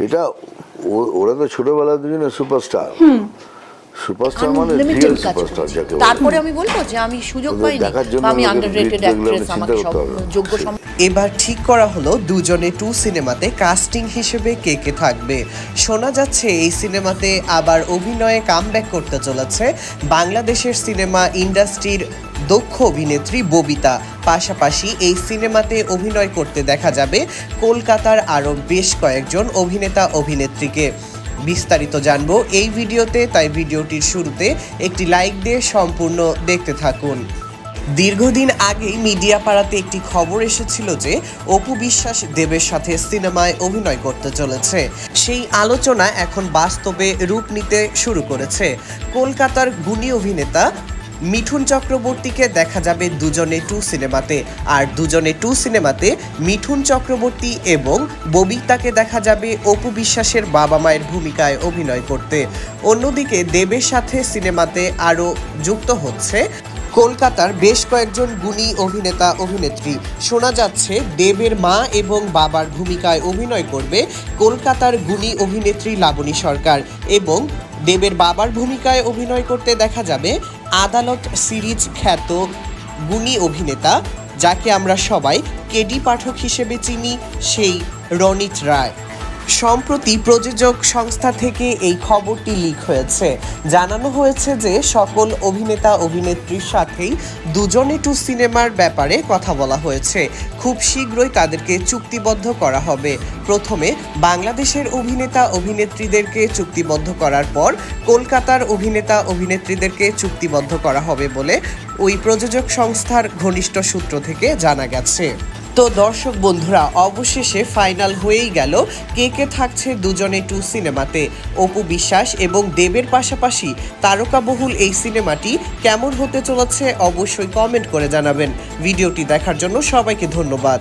এটা ওরা তো ছোটবেলা দুজনে সুপারস্টার সুপারস্টার মানে রিয়েল সুপারস্টার যাকে তারপরে আমি বলব যে আমি সুযোগ পাইনি দেখার জন্য আমি আমাদের আন্ডার রেটেড বৃত্তিগুলো অ্যাক্ট্রেস আমাকে যোগ্য এবার ঠিক করা হলো দুজনে টু সিনেমাতে কাস্টিং হিসেবে কে কে থাকবে। শোনা যাচ্ছে এই সিনেমাতে আবার অভিনয়ে কামব্যাক করতে চলেছে বাংলাদেশের সিনেমা ইন্ডাস্ট্রির দক্ষ অভিনেত্রী ববিতা। পাশাপাশি এই সিনেমাতে অভিনয় করতে দেখা যাবে কলকাতার আরও বেশ কয়েকজন অভিনেতা অভিনেত্রীকে বিস্তারিত জানব এই ভিডিওতে, তাই ভিডিওটির শুরুতে একটি লাইক দিয়ে সম্পূর্ণ দেখতে থাকুন। দীর্ঘদিন আগেই মিডিয়া পাড়াতে একটি খবর এসেছিল যে, অপু বিশ্বাস দেবের সাথে সিনেমায় অভিনয় করতে চলেছে। সেই আলোচনা এখন বাস্তবে রূপ নিতে শুরু করেছে। কলকাতার গুণী অভিনেতা মিঠুন চক্রবর্তীকে দেখা যাবে দুজনে টু সিনেমাতে। আর দুজনে টু সিনেমাতে মিঠুন চক্রবর্তী এবং ববিতাকে দেখা যাবে অপু বিশ্বাসের বাবা মায়ের ভূমিকায় অভিনয় করতে। অন্যদিকে দেবের সাথে সিনেমাতে আরও যুক্ত হচ্ছে কলকাতার বেশ কয়েকজন গুণী অভিনেতা অভিনেত্রী। শোনা যাচ্ছে, দেবের মা এবং বাবার ভূমিকায় অভিনয় করবে কলকাতার গুণী অভিনেত্রী লাবণী সরকার এবং দেবের বাবার ভূমিকায় অভিনয় করতে দেখা যাবে আদালত সিরিজ খ্যাত গুণী অভিনেতা, যাকে আমরা সবাই কেডি পাঠক হিসেবে চিনি, সেই রনিত রায়। সম্প্রতি প্রযোজক সংস্থা থেকে এই খবরটি লিক হয়েছে। জানানো হয়েছে যে সকল অভিনেতা অভিনেত্রীর সাথেই দুজনে টু সিনেমার ব্যাপারে কথা বলা হয়েছে। খুব শীঘ্রই তাদেরকে চুক্তিবদ্ধ করা হবে। প্রথমে বাংলাদেশের অভিনেতা অভিনেত্রীদেরকে চুক্তিবদ্ধ করার পর কলকাতার অভিনেতা অভিনেত্রীদেরকে চুক্তিবদ্ধ করা হবে বলে ওই প্রযোজক সংস্থার ঘনিষ্ঠ সূত্র থেকে জানা গেছে। তো দর্শক বন্ধুরা, অবশেষে ফাইনাল হয়েই গেল। কে কে থাকছে দুজনে টু সিনেমাতে? অপু বিশ্বাস এবং দেবের পাশাপাশি তারকা বহুল এই সিনেমাটি কেমন হতে চলেছে অবশ্যই কমেন্ট করে জানাবেন। ভিডিওটি দেখার জন্য সবাইকে ধন্যবাদ।